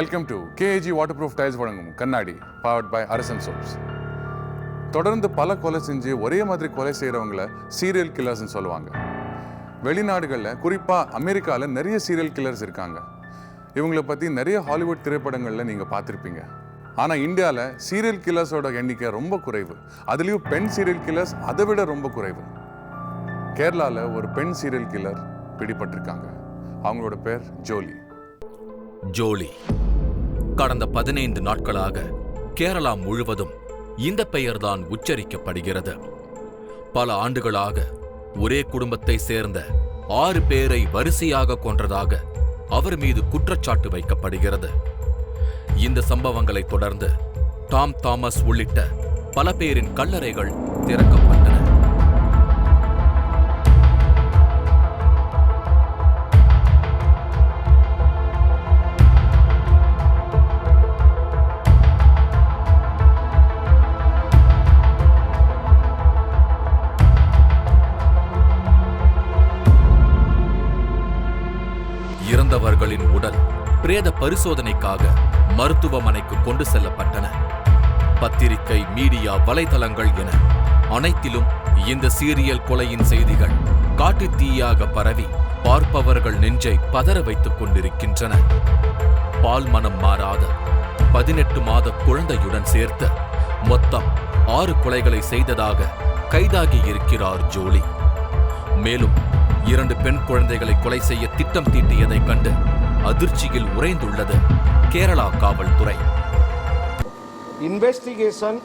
Welcome to KG waterproof tiles வழங்கும் கண்ணாடி powered by அரசன் சோப்ஸ் தொடர்ந்து பல கொலை செஞ்சு ஒரே மாதிரி கொலை செய்கிறவங்கள சீரியல் கில்லர்ஸ்னு சொல்லுவாங்க. வெளிநாடுகளில் குறிப்பாக அமெரிக்காவில் நிறைய சீரியல் கில்லர்ஸ் இருக்காங்க. இவங்களை பற்றி நிறைய ஹாலிவுட் திரைப்படங்களில் நீங்கள் பார்த்துருப்பீங்க. ஆனால் இந்தியாவில் சீரியல் கில்லர்ஸோட எண்ணிக்கை ரொம்ப குறைவு. அதுலேயும் பெண் சீரியல் கில்லர்ஸ் அதை விட ரொம்ப குறைவு. கேரளாவில் ஒரு பெண் சீரியல் கில்லர் பிடிபட்டிருக்காங்க. அவங்களோட பேர் ஜோலி. ஜோலி. கடந்த பதினைந்து நாட்களாக கேரளா முழுவதும் இந்த பெயர்தான் உச்சரிக்கப்படுகிறது. பல ஆண்டுகளாக ஒரே குடும்பத்தை சேர்ந்த ஆறு பேரை வரிசையாக கொன்றதாக அவர் மீது குற்றச்சாட்டு வைக்கப்படுகிறது. இந்த சம்பவங்களை தொடர்ந்து டாம் தாமஸ் உள்ளிட்ட பல பேரின் கல்லறைகள் திறக்கப்பட்டன. பிரேத பரிசோதனைக்காக மருத்துவமனைக்கு கொண்டு செல்லப்பட்டன. பத்திரிகை மீடியா வலைதளங்கள் என அனைத்திலும் இந்த சீரியல் கொலையின் செய்திகள் காட்டு தீயாக பரவி பார்ப்பவர்கள் நெஞ்சை பதற வைத்துக் கொண்டிருக்கின்றன. பால் மனம் மாறாத பதினெட்டு மாத குழந்தையுடன் சேர்த்து மொத்தம் ஆறு கொலைகளை செய்ததாக கைதாகி இருக்கிறார் ஜோலி. மேலும் இரண்டு பெண் குழந்தைகளை கொலை செய்ய திட்டம் தீட்டியதைக் கண்டு அதிர்ச்சியில் உறைந்துள்ளது. கேரளா காவல்துறை.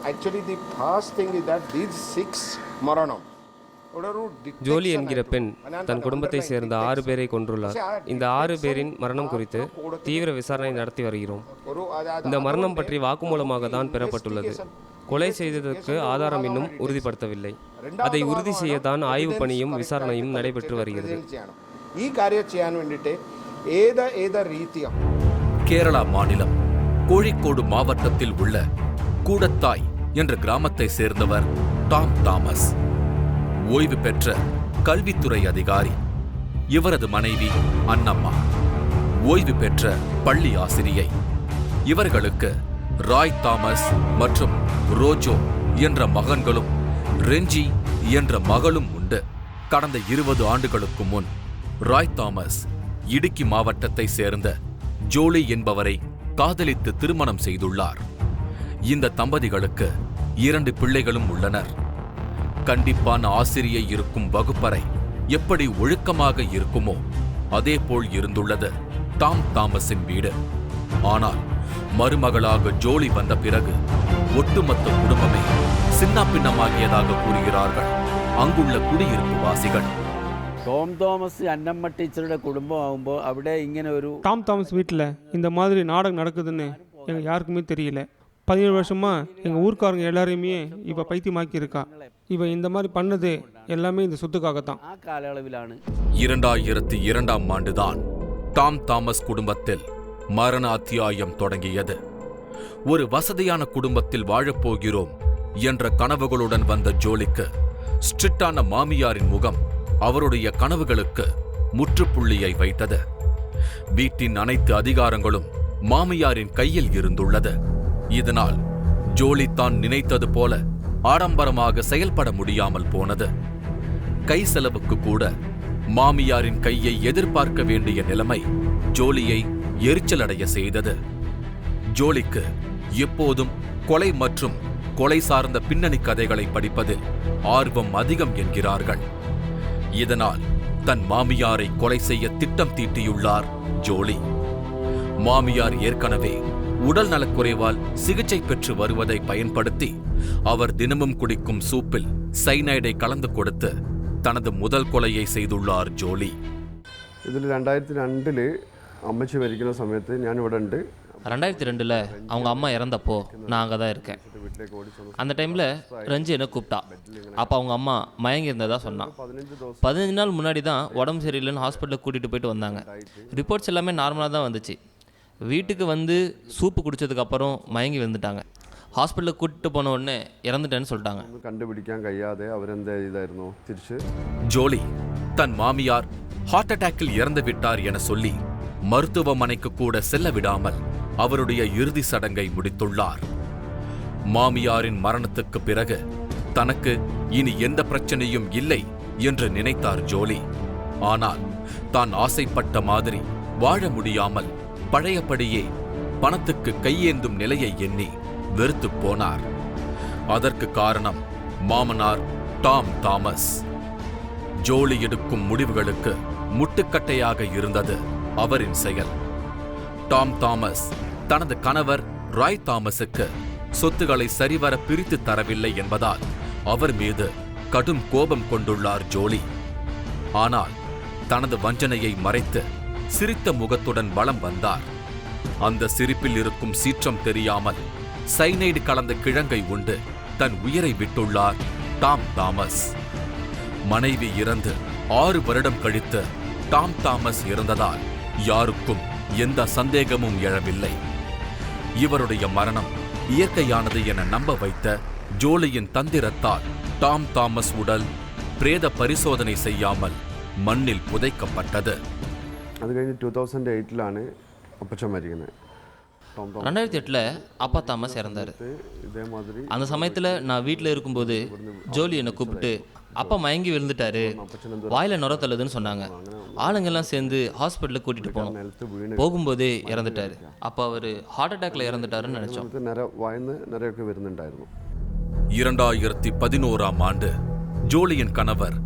Actually the first thing is that these six maranam ஒரு ஜோலி என்கிற. பெண் தன் குடும்பத்தை சேர்ந்த ஆறு. பேரை கொன்றுள்ளார். இந்த ஆறு பேரின் மரணம் குறித்து தீவிர விசாரணை நடத்தி வருகிறோம். இந்த மரணம் பற்றி வாக்குமூலமாக தான் பெறப்பட்டுள்ளது. கொலை செய்ததற்கு ஆதாரம் இன்னும் உறுதிப்படுத்தவில்லை. அதை உறுதி செய்யத்தான் ஆய்வு பணியும் விசாரணையும் நடைபெற்று வருகிறது. ஏத ஏத ரீதியம் கேரளா மாநிலம் கோழிக்கோடு மாவட்டத்தில் உள்ள கூடத்தாய் என்ற கிராமத்தை சேர்ந்தவர் டாம் தாமஸ். ஓய்வு பெற்ற கல்வித்துறை அதிகாரி இவரது மனைவி அன்னம்மா ஓய்வு பெற்ற பள்ளி ஆசிரியை இவர்களுக்கு ராய் தாமஸ் மற்றும் ரோஜோ என்ற மகன்களும் ரெஞ்சி என்ற மகளும் உண்டு. கடந்த இருபது ஆண்டுகளுக்கு முன் ராய் தாமஸ் இடுக்கி மாவட்டத்தை சேர்ந்த ஜோலி என்பவரை காதலித்து திருமணம் செய்துள்ளார். இந்த தம்பதிகளுக்கு இரண்டு பிள்ளைகளும் உள்ளனர். கண்டிப்பான ஆசிரியை இருக்கும் வகுப்பறை எப்படி ஒழுக்கமாக இருக்குமோ அதேபோல் இருந்துள்ளது டாம் தாமஸின் வீடு. ஆனால் மருமகளாக ஜோலி வந்த பிறகு ஒட்டுமொத்த குடும்பமே சின்னாபின்னமாகியதாக கூறுகிறார்கள். அங்குள்ள குடியிருப்பு வாசிகள் ടോം തോമസ് അന്നമ്മ ടീച്ചറുടെ കുടുംബമാകുമ്പോൾ അവിടെ ഇങ്ങനെ ഒരു டாம் தாமஸ் வீட்டில் இந்த மாதிரி நாடகம் நடக்குதுன்னு எங்கள் யாருக்குமே தெரியல பதினேழு வருஷமாக எங்கள் ஊர்க்காரங்க எல்லாரையுமே இப்போ பைத்தியமாக்கி இருக்கா இவ இந்த மாதிரி பண்ணது எல்லாமே இந்த சொத்துக்காகத்தான் ആ കാലയളവിലാണ് இரண்டாயிரத்தி இரண்டாம் ஆண்டுதான் டாம் தாமஸ் குடும்பத்தில் மரண அத்தியாயம் தொடங்கியது ஒரு வசதியான குடும்பத்தில் வாழப்போகிறோம் என்ற கனவுகளுடன் வந்த ஜோலிக்கு ஸ்ட்ரிக்டான மாமியாரின் முகம் அவருடைய கனவுகளுக்கு முற்றுப்புள்ளியை வைத்தது. வீட்டின் அனைத்து அதிகாரங்களும் மாமியாரின் கையில் இருந்துள்ளது. இதனால் ஜோலி தான் நினைத்தது போல ஆடம்பரமாக செயல்பட முடியாமல் போனது. கை செலவுக்கு கூட மாமியாரின் கையை எதிர்பார்க்க வேண்டிய நிலைமை ஜோலியை எரிச்சலடைய செய்தது. ஜோலிக்கு எப்போதும் கொலை மற்றும் கொலை சார்ந்த பின்னணி கதைகளை படிப்பதில் ஆர்வம் அதிகம் என்கிறார்கள். இதனால் தன் மாமியாரை கொலை செய்ய திட்டம் தீட்டியுள்ளார் ஜோலி மாமியார் ஏற்கனவே உடல் நலக்குறைவால் சிகிச்சை பெற்று வருவதை பயன்படுத்தி அவர் தினமும் குடிக்கும் சூப்பில் சைனைடை கலந்து கொடுத்து தனது முதல் கொலையை செய்துள்ளார் ஜோலி ഇതിൽ രണ്ടായിരത്തി രണ്ടില് അമ്മച്ചി മരിക്കുന്ന സമയത്ത് ഞാൻ ഇവിടെ ഉണ്ട് ரெண்டாயிரத்தி ரெண்டில் அவங்க அம்மா இறந்தப்போ நான் அங்கே தான் இருக்கேன். அந்த டைமில் ரஞ்சி என்னை கூப்பிட்டா. அப்போ அவங்க அம்மா மயங்கி இருந்ததாக சொன்னான். பதினஞ்சு நாள் முன்னாடி தான் உடம்பு சரியில்லைன்னு ஹாஸ்பிட்டலில் கூட்டிகிட்டு போயிட்டு வந்தாங்க. ரிப்போர்ட்ஸ் எல்லாமே நார்மலாக தான் வந்துச்சு. வீட்டுக்கு வந்து சூப்பு குடித்ததுக்கப்புறம் மயங்கி வந்துட்டாங்க ஹாஸ்பிட்டலுக்கு கூட்டிட்டு போன உடனே இறந்துட்டேன்னு சொல்லிட்டாங்க. கண்டுபிடிக்காம கையாதே அவர் எந்த இதாயிருந்தோம் திருச்சு. ஜோலி தன் மாமியார் ஹார்ட் அட்டாக்கில் இறந்து விட்டார் என சொல்லி மருத்துவமனைக்கு கூட செல்ல விடாமல் அவருடைய இறுதி சடங்கை முடித்துள்ளார். மாமியாரின் மரணத்துக்கு பிறகு தனக்கு இனி எந்த பிரச்சனையும் இல்லை என்று நினைத்தார் ஜோலி. ஆனால் தான் ஆசைப்பட்ட மாதிரி வாழ முடியாமல் பழையபடியே பணத்துக்கு கையேந்தும் நிலையை எண்ணி வெறுத்துப் போனார். அதற்கு காரணம் மாமனார் டாம் தாமஸ். ஜோலி எடுக்கும் முடிவுகளுக்கு முட்டுக்கட்டையாக இருந்தது அவரின் செயல். டாம் தாமஸ் தனது கணவர் ராய் தாமஸுக்கு சொத்துக்களை சரிவர பிரித்து தரவில்லை என்பதால் அவர் மீது கடும் கோபம் கொண்டுள்ளார் ஜோலி. ஆனால் தனது வஞ்சனையை மறைத்து சிரித்த முகத்துடன் வலம் வந்தார். அந்த சிரிப்பில் இருக்கும் சீற்றம் தெரியாமல் சைனைடு கலந்த கிழங்கை உண்டு தன் உயிரை விட்டுள்ளார் டாம் தாமஸ். மனைவி இறந்து ஆறு வருடம் கழித்து டாம் தாமஸ் இறந்ததால் யாருக்கும் எந்த சந்தேகமும் எழவில்லை. இவருடைய மரணம் இயற்கையானது என நம்ப வைத்த ஜோலியின் தந்திரத்தால் டாம் தாமஸ் உடல் பிரேத பரிசோதனை செய்யாமல் மண்ணில் புதைக்கப்பட்டது അത് കഴിഞ്ഞ് ടൂ തൗസൻഡ് എയ്റ്റിലാണ് അപ്പച്ചൻ മരിക്കുന്നത് ടോം ടോം ரெண்டாயிரத்தி எட்டில் அப்பா தாமஸ் இறந்தார் ഇതേമാതിരി அந்த சமயத்தில் நான் வீட்டில் இருக்கும்போது ஜோலி என்னை கூப்பிட்டு அப்பா மயங்கி விழுந்துட்டாரு. வாயில் நுர சொன்னாங்க. ஆளுங்கெல்லாம் சேர்ந்து ஹாஸ்பிட்டலுக்கு கூட்டிகிட்டு போனோம். போகும்போதே இறந்துட்டாரு. அப்போ அவர் ஹார்ட் அட்டாக்ல இறந்துட்டாருன்னு நினச்சோம். நிற வாய்ந்து நிறைய நினைச்சோம் இரண்டாயிரத்தி பதினோராம் ஆண்டு ஜோலியின் கணவர்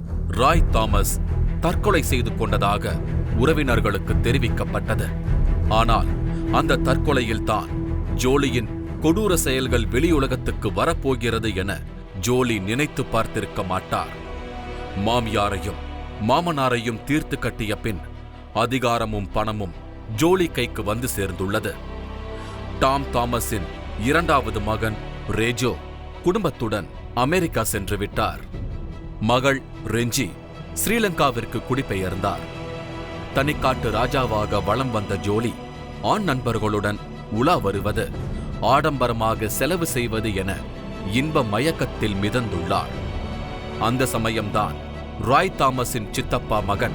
ராய் தாமஸ் தற்கொலை செய்து கொண்டதாக உறவினர்களுக்கு தெரிவிக்கப்பட்டது. ஆனால் அந்த தற்கொலையில்தான் ஜோலியின் கொடூர செயல்கள் வெளியுலகத்துக்கு வரப்போகிறது என ஜோலி நினைத்து பார்த்திருக்க மாட்டார். மாமியாரையும் மாமனாரையும் தீர்த்து கட்டிய பின் அதிகாரமும் பணமும் ஜோலி கைக்கு வந்து சேர்ந்துள்ளது. டாம் தாமஸின் இரண்டாவது மகன் ரேஜோ குடும்பத்துடன் அமெரிக்கா சென்று விட்டார். மகள் ரெஞ்சி ஸ்ரீலங்காவிற்கு குடிபெயர்ந்தார். தனிக்காட்டு ராஜாவாக வலம் வந்த ஜோலி ஆண் நண்பர்களுடன் உலா வருவது ஆடம்பரமாக செலவு செய்வது என இன்ப மயக்கத்தில் மிதந்துள்ளார். அந்த சமயம்தான் ராய் தாமஸின் சித்தப்பா மகன்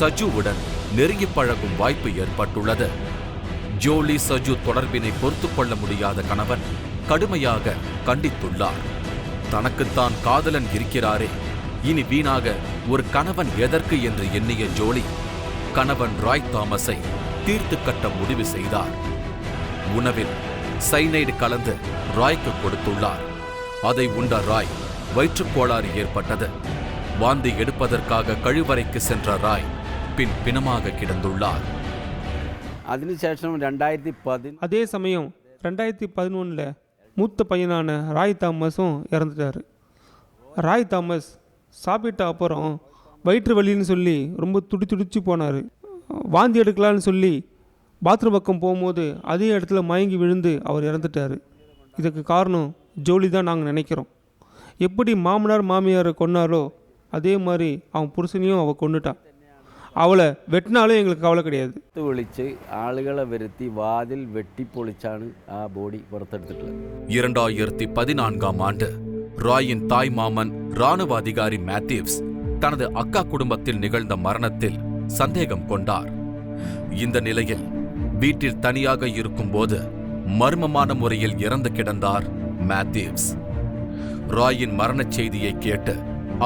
சஜுவுடன் நெருங்கி பழகும் வாய்ப்பு ஏற்பட்டுள்ளது. ஜோலி சஜு தொடர்பினை பொறுத்துக்கொள்ள முடியாத கணவன் கடுமையாக கண்டித்துள்ளார். தனக்குத்தான் காதலன் இருக்கிறாரே. இனி வீணாக ஒரு கணவன் எதற்கு என்று எண்ணிய ஜோலி கணவன் ராய் தாமஸை தீர்த்து கட்ட முடிவு செய்தார். உணவில் சைனைடு கலந்து ராய்க்கு கொடுத்துள்ளார். அதை உண்ட ராய் வயிற்றுக் கோளாறு ஏற்பட்டது. வாந்தி எடுப்பதற்காக கழிவறைக்கு சென்ற ராய் பின் பிணமாக கிடந்துள்ளார். அதே சமயம் ரெண்டாயிரத்தி பதினொன்றில் மூத்த பையனான ராய் தாமஸும் இறந்துட்டார். ராய் தாமஸ் சாப்பிட்ட அப்புறம் வயிற்று வலின்னு சொல்லி ரொம்ப துடி துடிச்சு போனார். வாந்தி எடுக்கலான்னு சொல்லி பாத்ரூம் பக்கம் போகும்போது அதே இடத்துல மயங்கி விழுந்து அவர் இறந்துட்டார். இதுக்கு காரணம் ஜோலி தான் நாங்கள் நினைக்கிறோம். எப்படி மாமனார் மாமியாரை கொன்னாரோ அதே மாதிரி அவன் புருஷனையும் அவள் கொண்டுட்டான் அவளை வெட்டினாலும் எங்களுக்கு கவலை கிடையாது പുറത്ത് വിളിച്ച് ആളുകളെ വരുത്തി വാതിൽ വെട്ടിപ്പൊളിച്ചാണ് ആ ബോഡി പുറത്തെടുത്തിട്ടുള്ളത് இரண்டாயிரத்தி பதினான்காம் ஆண்டு ராயின் தாய் மாமன் ராணுவ அதிகாரி மேத்யூவ்ஸ் தனது அக்கா குடும்பத்தில் நிகழ்ந்த மரணத்தில் சந்தேகம் கொண்டார் இந்த நிலையில் வீட்டில் தனியாக இருக்கும்போது மர்மமான முறையில் இறந்து கிடந்தார் மேத்யூவ்ஸ் ராயின் மரணச் செய்தியை கேட்டு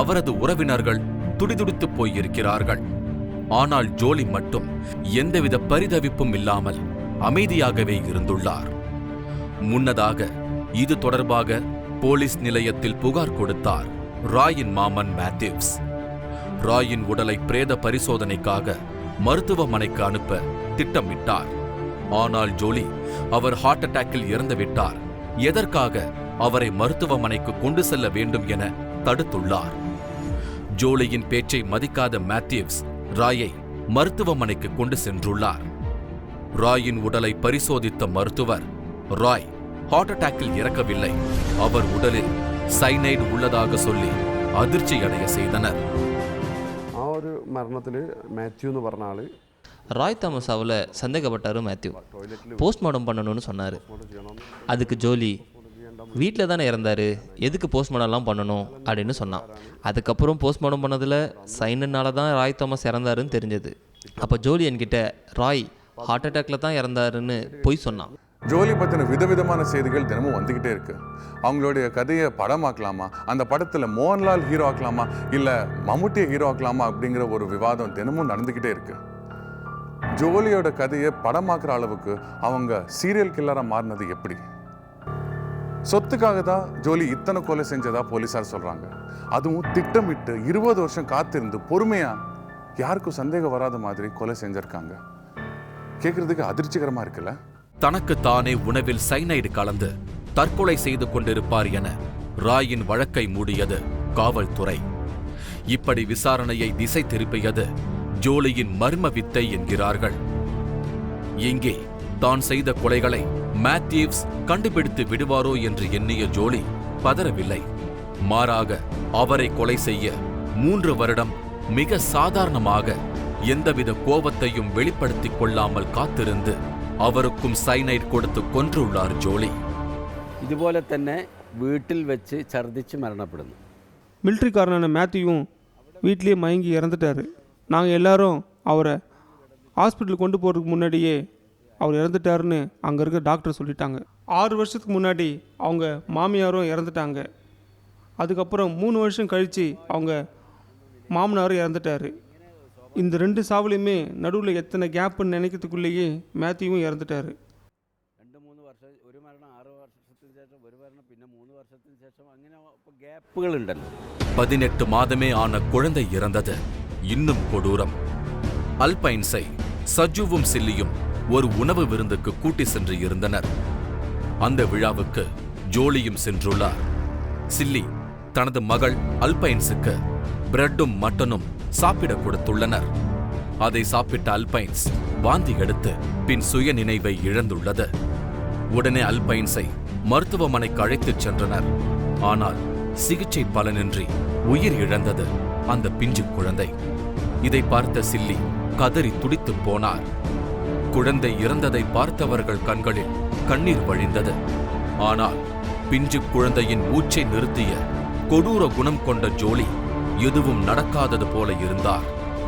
அவரது உறவினர்கள் துடிதுடித்துப் போயிருக்கிறார்கள். ஆனால் ஜோலி மட்டும் எந்தவித பரிதவிப்பும் இல்லாமல் அமைதியாகவே இருந்துள்ளார். முன்னதாக இது தொடர்பாக போலீஸ் நிலையத்தில் புகார் கொடுத்தார் ராயின் மாமன் மேத்யூஸ். ராயின் உடலை பிரேத பரிசோதனைக்காக மருத்துவமனைக்கு அனுப்ப திட்டமிட்டார். ஆனால் ஜோலி அவர் ஹார்ட் அட்டாக்கில் இறந்துவிட்டார் எதற்காக அவரை மருத்துவமனைக்கு கொண்டு செல்ல வேண்டும் என தடுத்துள்ளார். ஜோலியின் பேச்சை மதிக்காத மேத்யூவ்ஸ் ராயை மருத்துவமனைக்கு கொண்டு சென்றுள்ளார் ராயின் உடலை பரிசோதித்த மருத்துவர் ராய் ஹார்ட் அட்டாக்கில் இறக்கவில்லை அவர் உடலில் சைனைடு உள்ளதாக சொல்லி அதிர்ச்சி அடைய செய்தனர் ആ ഒരു മരണത്തിൽ മാത്യു എന്ന് പറഞ്ഞ ആള് ராய் தாமஸ் அவளை சந்தேகப்பட்டாரு மேத்யூ போஸ்ட்மார்ட்டம் பண்ணணும்னு சொன்னார் அதுக்கு ஜோலி வீட்டில் தானே இறந்தார் எதுக்கு போஸ்ட்மார்ட்டம்லாம் பண்ணணும் அப்படின்னு சொன்னான். அதுக்கப்புறம் போஸ்ட்மார்ட்டம் பண்ணதில் சைனனால தான் ராய் தாமஸ் இறந்தாருன்னு தெரிஞ்சது. அப்போ ஜோலி என்கிட்ட ராய் ஹார்ட் அட்டாக்ல தான் இறந்தாருன்னு பொய் சொன்னான். ஜோலி பற்றின விதவிதமான செய்திகள் தினமும் வந்துக்கிட்டே இருக்கு. அவங்களுடைய கதையை படமாக்கலாமா? அந்த படத்தில் மோகன்லால் ஹீரோ ஆக்கலாமா? இல்லை மம்முட்டியை ஹீரோ ஆக்கலாமா? அப்படிங்கிற ஒரு விவாதம் தினமும் நடந்துக்கிட்டே இருக்கு. ஜோலியோட கதையை படமாக்குற அளவுக்கு அவங்க சீரியல் கில்லராக மாறினது எப்படி? சொத்துக்காக தான் ஜோலி இத்தனை கொலை செஞ்சதா போலீஸார் சொல்றாங்க. அதுவும் திட்டமிட்டு இருபது வருஷம் காத்திருந்து பொறுமையா யாருக்கும் சந்தேகம் வராத மாதிரி கொலை செஞ்சிருக்காங்க. கேக்குறதுக்கு அதிர்ச்சிகரமா இருக்குல்ல? தனக்கு தானே உணவில் சைனைடு கலந்து தற்கொலை செய்து கொண்டிருப்பார் என ராயின் வழக்கை மூடியது காவல்துறை. இப்படி விசாரணையை திசை திருப்பியது ஜோலியின் மர்ம வித்தை என்கிறார்கள். இங்கே தான் செய்த கொலைகளை மேத்யூவ்ஸ் கண்டுபிடித்து விடுவாரோ என்று எண்ணிய ஜோலி பதறவில்லை மாறாக அவரை கொலை செய்ய மூன்று வருடம் மிக சாதாரணமாக எந்தவித கோபத்தையும் வெளிப்படுத்திக் கொள்ளாமல் காத்திருந்து அவருக்கும் சைனைட் கொடுத்து கொன்றுள்ளார் ஜோலி ഇതുപോലെ തന്നെ വീട്ടിൽ വെച്ച് ഛർദ്ദിച്ച് മരണപ്പെടുന്നു மிலிட்ரிக்காரனான மேத்யூவும் வீட்லேயே மயங்கி இறந்துட்டாரு நாங்கள் எல்லாரும் அவரை ஹாஸ்பிட்டல் கொண்டு போகிறதுக்கு முன்னாடியே அவர் இறந்துட்டாருன்னு அங்கே இருக்க டாக்டர் சொல்லிட்டாங்க. ஆறு வருஷத்துக்கு முன்னாடி அவங்க மாமியாரும் இறந்துட்டாங்க. அதுக்கப்புறம் மூணு வருஷம் கழித்து அவங்க மாமனாரும் இறந்துட்டார். இந்த ரெண்டு சாவுலையுமே நடுவில் எத்தனை கேப்புன்னு நினைக்கிறதுக்குள்ளேயே மேத்யூவும் இறந்துட்டார். பதினெட்டு மாதமே ஆன குழந்தை இறந்தது. இன்னும் கொடூரம். அல்பைன்ஸை சஜுவும் சில்லியும் ஒரு உணவு விருந்துக்கு கூட்டி சென்று இருந்தனர். அந்த விழாவுக்கு ஜோலியும் சென்றுள்ளார். சில்லி தனது மகள் அல்பைன்ஸுக்கு பிரெட்டும் மட்டனும் சாப்பிட கொடுத்துள்ளனர். அதை சாப்பிட்ட அல்பைன்ஸ் வாந்தி எடுத்து பின் சுய நினைவை இழந்துள்ளது. உடனே அல்பைன்ஸை மருத்துவமனைக்கு அழைத்துச் சென்றனர். ஆனால் சிகிச்சை பலனின்றி உயிர் இழந்தது அந்த பிஞ்சு குழந்தை. இதை பார்த்த சில்லி கதறி துடித்துப் போனார். குழந்தை இறந்ததை பார்த்தவர்கள் கண்களில் கண்ணீர் வழிந்தது ஆனால் பிஞ்சு குழந்தையின் மூச்சை நிறுத்திய கொடூர குணம் கொண்ட ஜோலி எதுவும் நடக்காதது போல இருந்தார்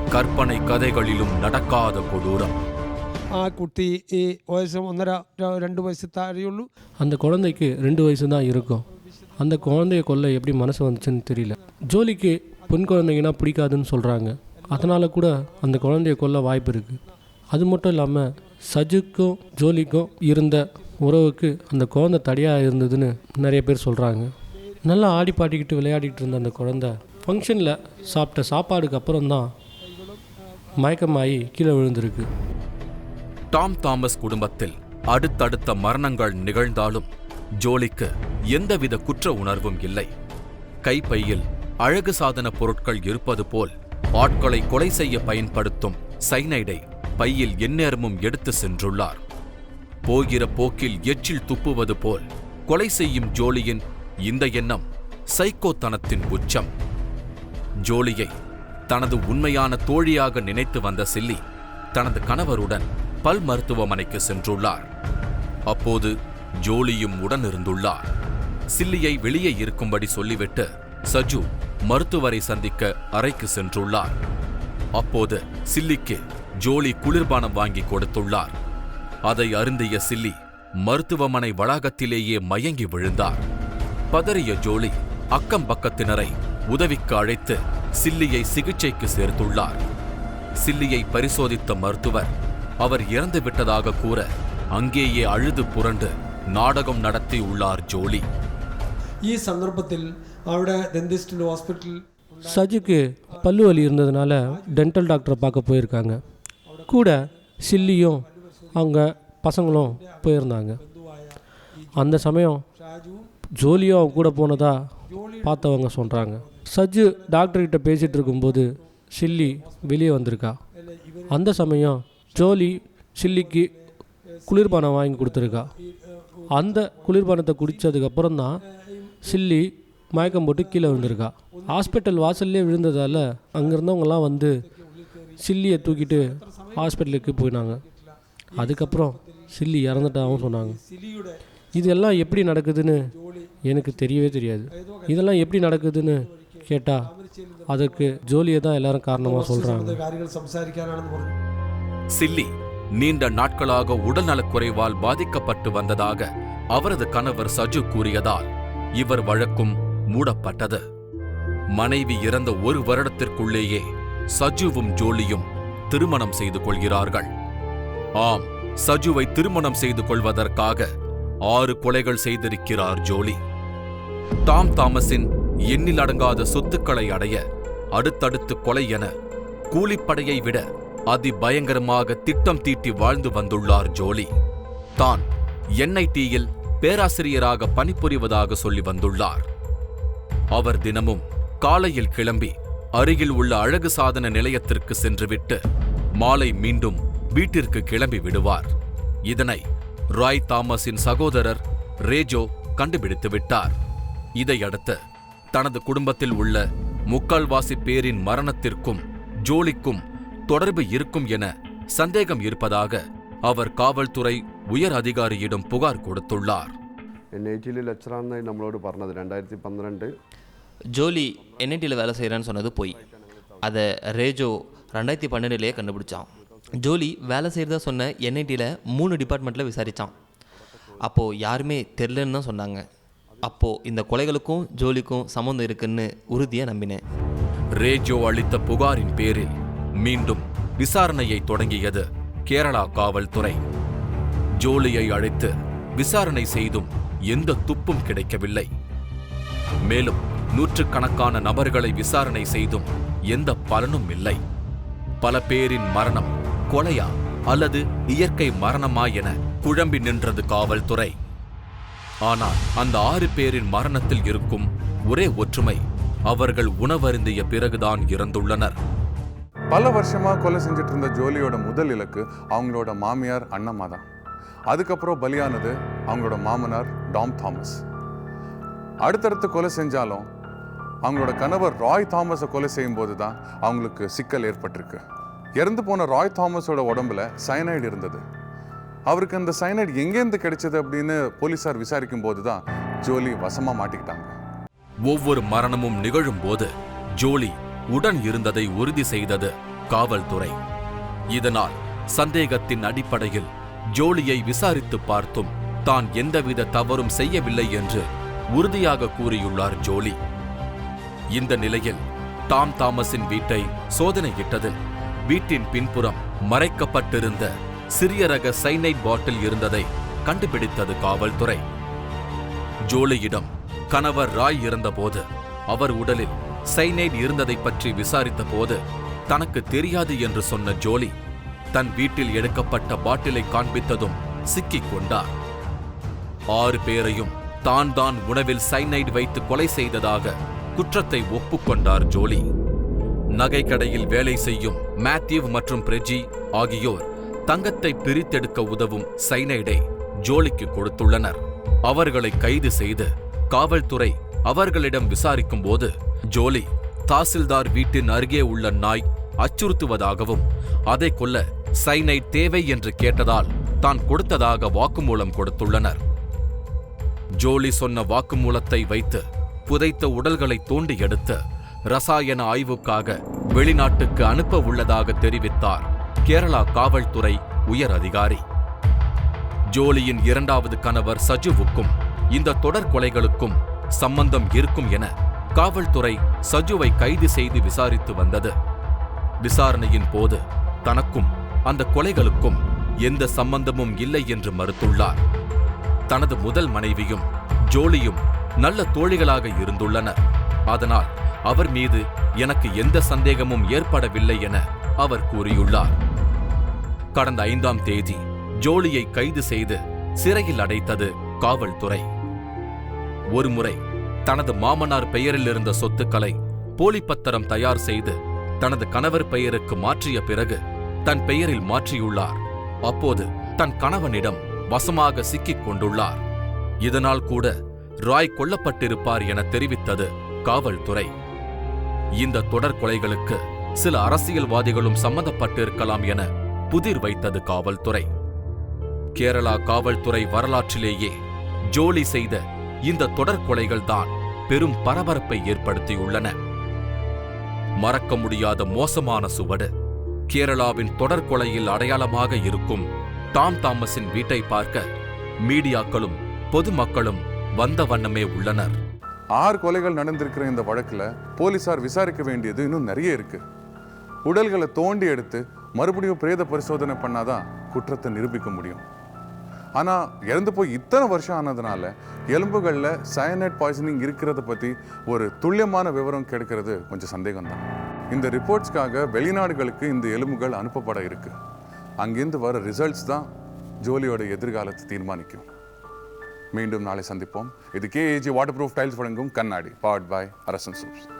கற்பனை கதைகளிலும் நடக்காத கொடூரம் ആ കുട്ടി ഈ വയസ്സ് ഒന്നര ര- രണ്ട് വയസ്സ് താഴെയുള്ളൂ அந்த குழந்தைக்கு ரெண்டு வயசு தான் இருக்கும் அந்த குழந்தைய கொல்ல எப்படி மனசு வந்துச்சுன்னு தெரியல ஜோலிக்கு பெண் குழந்தைங்கன்னா பிடிக்காதுன்னு சொல்கிறாங்க அதனால் கூட அந்த குழந்தைய கொல்ல வாய்ப்பு இருக்குது அது மட்டும் இல்லாமல் சஜுக்கும் ஜோலிக்கும் இருந்த உறவுக்கு அந்த குழந்தை தடையாக இருந்ததுன்னு நிறைய பேர் சொல்கிறாங்க நல்லா ஆடி பாடிக்கிட்டு விளையாடிட்டு இருந்த அந்த குழந்தை ஃபங்க்ஷனில் சாப்பிட்ட சாப்பாடுக்கு அப்புறம் தான் மயக்கமாகி கீழே விழுந்திருக்கு. டாம் தாமஸ் குடும்பத்தில் அடுத்தடுத்த மரணங்கள் நிகழ்ந்தாலும் ஜோலிக்கு எந்தவித குற்ற உணர்வும் இல்லை. கைப்பையில் அழகு சாதன பொருட்கள் இருப்பது போல் ஆட்களை கொலை செய்ய பயன்படுத்தும் சைனைடை பையில் எந்நேரமும் எடுத்து சென்றுள்ளார். போகிற போக்கில் எச்சில் துப்புவது போல் கொலை செய்யும் ஜோலியின் இந்த எண்ணம் சைக்கோத்தனத்தின் உச்சம். ஜோலியை தனது உண்மையான தோழியாக நினைத்து வந்த சில்லி தனது கணவருடன் பல் மருத்துவமனைக்கு சென்றுள்ளார். அப்போது ஜோலியும் உடன் இருந்துள்ளார் சில்லியை வெளியே இருக்கும்படி சொல்லிவிட்டு சஜு மருத்துவரை சந்திக்க அறைக்கு சென்றுள்ளார். அப்போது சில்லிக்கு ஜோலி குளிர்பானம் வாங்கி கொடுத்துள்ளார் அதை அருந்திய சில்லி மருத்துவமனை வளாகத்திலேயே மயங்கி விழுந்தார் பதறிய ஜோலி அக்கம் பக்கத்தினரை உதவிக்கு அழைத்து சில்லியை சிகிச்சைக்கு சேர்த்துள்ளார் சில்லியை பரிசோதித்த மருத்துவர் அவர் இறந்து விட்டதாக கூற அங்கேயே அழுது புரண்டு நாடகம் நடத்தியுள்ளார் ஜோலி ഈ സന്ദർഭത്തിൽ അവിടെ ഡെന്റിസ്റ്റിൻ്റെ ഹോസ്പിറ്റലിൽ சஜுக்கு பல்லு வலி இருந்ததுனால டென்டல் டாக்டரை பார்க்க போயிருக்காங்க கூட சில்லியும் அவங்க பசங்களும் போயிருந்தாங்க. அந்த சமயம் ஜோலியும் அவங்க கூட போனதா பார்த்தவங்க சொல்கிறாங்க சஜ்ஜு டாக்டர்கிட்ட பேசிகிட்டு இருக்கும்போது சில்லி வெளியே வந்திருக்கா. அந்த சமயம் ஜோலி சில்லிக்கு குளிர்பானம் வாங்கி கொடுத்துருக்கா. அந்த குளிர்பானத்தை குடித்ததுக்கப்புறம் தான் சில்லி மயக்கம் போட்டு கீழே விழுந்திருக்கா. ஹாஸ்பிட்டல் வாசல்லே விழுந்ததால் அங்கேருந்தவங்கலாம் வந்து சில்லியை தூக்கிட்டு ஹாஸ்பிட்டலுக்கு போயினாங்க. அதுக்கப்புறம் சில்லி இறந்துட்டாவும் சொன்னாங்க. இதெல்லாம் எப்படி நடக்குதுன்னு எனக்கு தெரியவே தெரியாது. இதெல்லாம் எப்படி நடக்குதுன்னு கேட்டால் அதற்கு ஜோலியை தான் எல்லாரும் காரணமாக சொல்கிறாங்க சில்லி நீண்ட நாட்களாக உடல்நலக்குறைவால் பாதிக்கப்பட்டு வந்ததாக அவரது கணவர் சஜு கூறியதால் இவர் வழக்கும் மூடப்பட்டது. மனைவி இறந்த ஒரு வருடத்திற்குள்ளேயே சஜுவும் ஜோலியும் திருமணம் செய்து கொள்கிறார்கள். ஆம் சஜுவை திருமணம் செய்து கொள்வதற்காக ஆறு கொலைகள் செய்திருக்கிறார் ஜோலி. டாம் தாமஸின் எண்ணில் அடங்காத சொத்துக்களை அடைய அடுத்தடுத்து கொலை என கூலிப்படையை விட அதிபயங்கரமாக திட்டம் தீட்டி வாழ்ந்து வந்துள்ளார் ஜோலி. தான் என்ஐடியில் பேராசிரியராக பணிபுரிவதாக சொல்லி வந்துள்ளார். அவர் தினமும் காலையில் கிளம்பி அருகில் உள்ள அழகு சாதன நிலையத்திற்கு சென்றுவிட்டு மாலை மீண்டும் வீட்டிற்கு கிளம்பி விடுவார் இதனை ராய் தாமஸின் சகோதரர் ரேஜோ கண்டுபிடித்து விட்டார் இதையடுத்து தனது குடும்பத்தில் உள்ள முக்கால்வாசி பேரின் மரணத்திற்கும் ஜோலிக்கும் தொடர்பு இருக்கும் என சந்தேகம் இருப்பதாக அவர் காவல்துறை உயர் அதிகாரியிடம் புகார் கொடுத்துள்ளார் എൻ ഐ ടിയിൽ ലെക്ചറാണെന്നായി നമ്മളോട് പറഞ്ഞത് രണ്ടായിരത്തി പന്ത്രണ്ട് ஜோலி என்ஐடியில் வேலை செய்கிறேன்னு சொன்னது போய். அதை ரேஜோ ரெண்டாயிரத்தி பன்னெண்டுலேயே கண்டுபிடிச்சான். ஜோலி வேலை செய்கிறதா சொன்ன என்ஐடியில் மூணு டிபார்ட்மெண்ட்டில் விசாரித்தான் அப்போது யாருமே தெரிலன்னு தான் சொன்னாங்க. அப்போது இந்த கொலைகளுக்கும் ஜோலிக்கும் சம்மந்தம் இருக்குன்னு உறுதியாக நம்பினேன். ரேஜோ அளித்த புகாரின் பேரில் மீண்டும் விசாரணையை தொடங்கியது கேரளா காவல்துறை. ஜோலியை அழைத்து விசாரணை செய்தும் எந்த துப்பும் கிடைக்கவில்லை. மேலும் நூற்றுக்கணக்கான நபர்களை விசாரணை செய்தும் எந்த பலனும் இல்லை. பல பேரின் மரணம் கொலையா அல்லது இயற்கை மரணமா என குழம்பி நின்றது காவல்துறை. ஆனால் அந்த ஆறு பேரின் மரணத்தில் இருக்கும் ஒரே ஒற்றுமை அவர்கள் உணவருந்திய பிறகுதான் இறந்துள்ளனர். பல வருஷமா கொலை செஞ்சுட்டு இருந்த ஜோலியோட முதல் இலக்கு அவங்களோட மாமியார் அண்ணம்மா தான் அதுக்கப்புறம் பலியானது அவங்களோட மாமனார் டாம் தாமஸ். அடுத்தடுத்து கொலை செஞ்சாலும் அவங்களோட கணவர் ராய் தாமஸை கொலை செய்யும்போது தான் அவங்களுக்கு சிக்கல் ஏற்பட்டிருக்கு. இறந்து போன ராய் தாமஸோட உடம்புல சைனைடு இருந்தது. அவருக்கு அந்த சயனைடு எங்கேருந்து கிடைச்சது அப்படின்னு போலீசார் விசாரிக்கும் போது தான் ஜோலி வசமா மாட்டிக்கிட்டாங்க. ஒவ்வொரு மரணமும் நிகழும் போது ஜோலி உடன் இருந்ததை உறுதி செய்தது காவல்துறை. இதனால் சந்தேகத்தின் அடிப்படையில் ஜோலியை விசாரித்து பார்த்தும் தான் எந்தவித தவறும் செய்யவில்லை என்று உறுதியாக கூறியுள்ளார் ஜோலி. இந்த நிலையில் டாம் தாமஸின் வீட்டை சோதனையிட்டதில் வீட்டின் பின்புறம் மறைக்கப்பட்டிருந்த சிறிய ரக சைனைட் பாட்டில் இருந்ததை கண்டுபிடித்தது காவல்துறை. ஜோலியிடம் கணவர் ராய் இருந்தபோது அவர் உடலில் சைனைட் இருந்ததை பற்றி விசாரித்த போது தனக்கு தெரியாது என்று சொன்ன ஜோலி தன் வீட்டில் எடுக்கப்பட்ட பாட்டிலை காண்பித்ததும் சிக்கிக் கொண்டார். ஆறு பேரையும் தான் தான் உணவில் சைனைட் வைத்து கொலை செய்ததாக குற்றத்தை ஒப்புக்கொண்டார் ஜோலி. நகைக்கடையில் வேலை செய்யும் மேத்யூவ் மற்றும் பிரெஜி ஆகியோர் தங்கத்தை பிரித்தெடுக்க உதவும் சைனைடை ஜோலிக்கு கொடுத்துள்ளனர். அவர்களை கைது செய்து காவல்துறை அவர்களிடம் விசாரிக்கும் போது ஜோலி தாசில்தார் வீட்டின் அருகே உள்ள நாய் அச்சுறுத்துவதாகவும் அதை கொல்ல சைனைட் தேவை என்று கேட்டதால் தான் கொடுத்ததாக வாக்குமூலம் கொடுத்துள்ளனர். ஜோலி சொன்ன வாக்குமூலத்தை வைத்து புதைத்த உடல்களை தோண்டி எடுத்து ரசாயன ஆய்வுக்காக வெளிநாட்டுக்கு அனுப்ப உள்ளதாக தெரிவித்தார் கேரளா காவல்துறை உயர் அதிகாரி. ஜோலியின் இரண்டாவது கணவர் சஜுவுக்கும் இந்த தொடர் கொலைகளுக்கும் சம்பந்தம் இருக்கும் என காவல்துறை சஜுவை கைது செய்து விசாரித்து வந்தது. விசாரணையின் போது தனக்கும் அந்த கொலைகளுக்கும் எந்த சம்பந்தமும் இல்லை என்று மறுத்துள்ளார். தனது முதல் மனைவியும் ஜோலியும் நல்ல தோழிகளாக இருந்துள்ளனர். அதனால் அவர் மீது எனக்கு எந்த சந்தேகமும் ஏற்படவில்லை என அவர் கூறியுள்ளார். கடந்த ஐந்தாம் தேதி ஜோலியை கைது செய்து சிறையில் அடைத்தது காவல்துறை. ஒருமுறை தனது மாமனார் பெயரில் இருந்த சொத்துக்களை போலி பத்திரம் தயார் செய்து தனது கணவர் பெயருக்கு மாற்றிய பிறகு தன் பெயரில் மாற்றியுள்ளார். அப்போது தன் கணவனிடம் வசமாக சிக்கிக் கொண்டுள்ளார். இதனால் கூட ராய் கொல்லப்பட்டிருப்பார் என தெரிவித்தது காவல்துறை. இந்த தொடர் கொலைகளுக்கு சில அரசியல்வாதிகளும் சம்பந்தப்பட்டிருக்கலாம் என புதிர் வைத்தது காவல்துறை. கேரளா காவல்துறை வரலாற்றிலேயே ஜோலி செய்த இந்த தொடர் கொலைகள்தான் பெரும் பரபரப்பை ஏற்படுத்தியுள்ளன. மறக்க முடியாத மோசமான சுவடு. கேரளாவின் தொடர் கொலையில் அடையாளமாக இருக்கும் டாம் தாமஸின் வீட்டை பார்க்க மீடியாக்களும் பொதுமக்களும் வந்த வண்ணமே உள்ளனர். ஆறு கொலைகள் நடந்திருக்கிற இந்த வழக்கில் போலீசார் விசாரிக்க வேண்டியது இன்னும் நிறைய இருக்கு. உடல்களை தோண்டி எடுத்து மறுபடியும் பிரேத பரிசோதனை பண்ணாதான் குற்றத்தை நிரூபிக்க முடியும். ஆனால் இறந்து போய் இத்தனை வருஷம் ஆனதுனால எலும்புகளில் சயனைட் பாய்சனிங் இருக்கிறத பற்றி ஒரு துல்லியமான விவரம் கிடைக்கிறது கொஞ்சம் சந்தேகம்தான். இந்த ரிப்போர்ட்ஸ்க்காக வெளிநாடுகளுக்கு இந்த எலும்புகள் அனுப்பப்பட இருக்கு. அங்கேருந்து வர ரிசல்ட்ஸ் தான் ஜோலியோட எதிர்காலத்தை தீர்மானிக்கும். மீண்டும் நாளை சந்திப்போம். இது கேஏஜி வாட்டர் ப்ரூஃப் டைல்ஸ் வழங்கும் கண்ணாடி. பவர்ட் பை அரசன் சூப்ஸ்